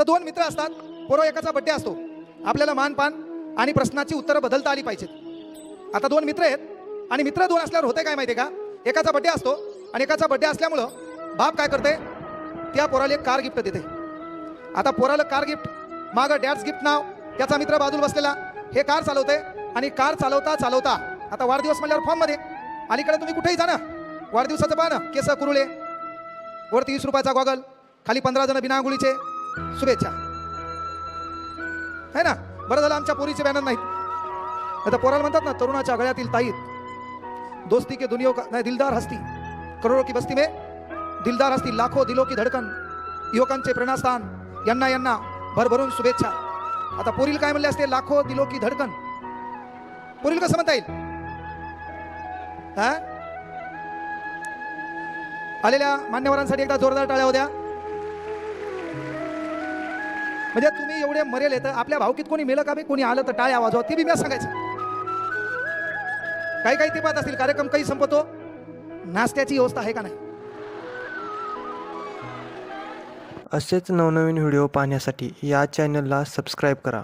तर दोन मित्र असतात. पोरं एकाचा बड्डे असतो. आपल्याला मानपान आणि प्रश्नाची उत्तरं बदलता आली पाहिजेत. आता दोन मित्र आहेत आणि मित्र दोन असल्यावर होते काय माहिती आहे का? एकाचा बड्डे असतो आणि एकाचा बड्डे असल्यामुळं बाप काय करते त्या पोराला एक कार गिफ्ट देते आता पोराला कार गिफ्ट मागं डॅड्स गिफ्ट नाव त्याचा मित्र बाजूला बसलेला. हे कार चालवते आणि कार चालवता चालवता आता वाढदिवस म्हणल्यावर फॉर्ममध्ये अलीकडे तुम्ही कुठेही जा ना. वाढदिवसाचं पहा ना केस कुरुळे वरती वीस रुपयाचा गॉगल खाली पंधरा जण बिना आंघोळीचे शुभेच्छा. है ना? बरं झालं आमच्या पोरीचे बॅनर नाहीत. आता पोराला म्हणतात ना तरुणाच्या गळ्यातील ताईत. दोस्ती के दुनिया का नाही दिलदार हस्ती. करोडो की बस्ती में दिलदार हस्ती लाखो दिलो की धडकन युवकांचे प्रेरणास्थान यांना यांना भरभरून शुभेच्छा. आता पोरील काय म्हणले असते? लाखो दिलो की धडकन. पोरील कसं म्हणता येईल? आलेल्या मान्यवरांसाठी एकदा जोरदार टाळ्या होत्या. म्हणजे तुम्ही एवढे मरेल येतं आपल्या भावकीत कोणी मेलं का बे? कोणी आलं तर टाळ्या वाजवा. ते बी मी सांगायचं. काही काही ते पाहत असतील कार्यक्रम काही संपतो. नाश्त्याची व्यवस्था आहे का नाही? असेच नवनवीन व्हिडिओ पाहण्यासाठी या चॅनलला सबस्क्राईब करा.